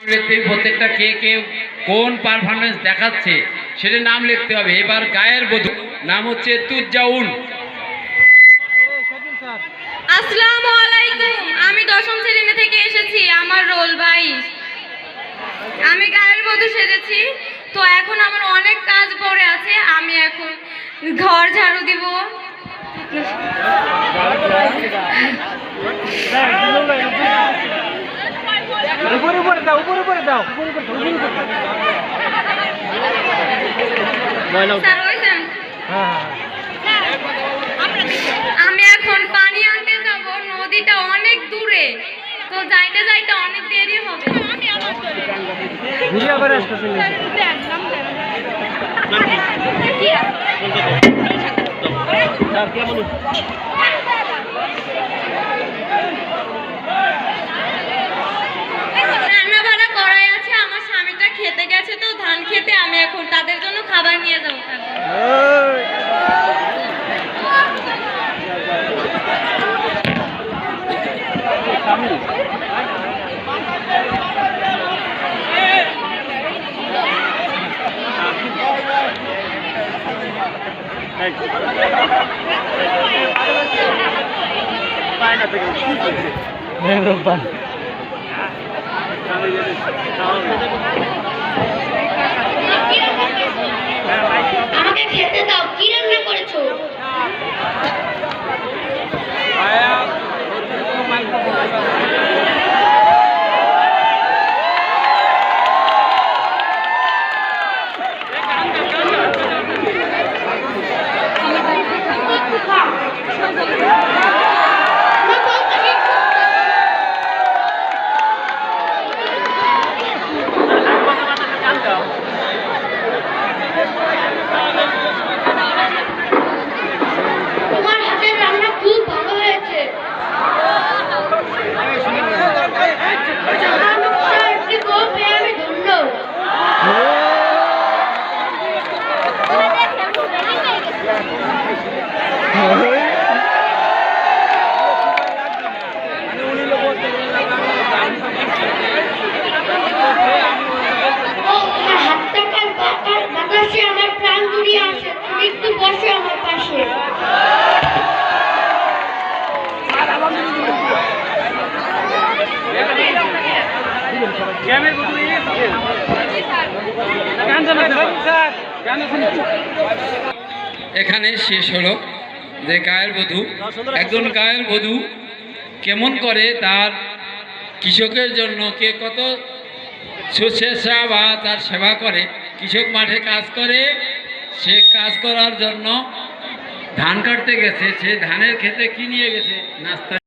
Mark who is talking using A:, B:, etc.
A: প্রত্যেকটা কে কে কোন পারফরমেন্স দেখাচ্ছে সেটা নাম লিখতে হবে। এবার গায়ের বধূ নাম হচ্ছে তুজ্জাউন
B: আসসালামু আলাইকুম আমি দশম শ্রেণি থেকে এসেছি আমার রোল বাইশ আমি গায়ের বধূ সেজেছি তো এখন আমার অনেক কাজ পড়ে আছে আমি এখন ঘর ঝাড়ু দিব।
C: উপরে উপরে দাও উপরে উপরে দাও। উপরে উপরে উপরে উপরে
B: আমি এখন পানি আনতে যাব নদীটা অনেক দূরে। তো যাইতে যাইতে অনেক দেরি হবে।
C: ঘুরে আবার আসতেছে কেমন
B: রান্না বান্না করাই আছে আমার স্বামীটা খেতে গেছে তো ধান খেতে আমি এখন তাদের জন্য খাবার নিয়ে যাব
C: রোববার
B: আমাকে Thank you. আমার পাশে।
A: এখানে শেষ হলো যে গায়ের বধূ। একজন গায়ের বধূ কেমন করে তার কৃষকের জন্য কে কত শুশ্রূষা বা তার সেবা করে, কৃষক মাঠে কাজ করে সে কাজ করার জন্য ধান কাটতে গেছে সে ধানের ক্ষেতে কি নিয়ে গেছে? নাস্তা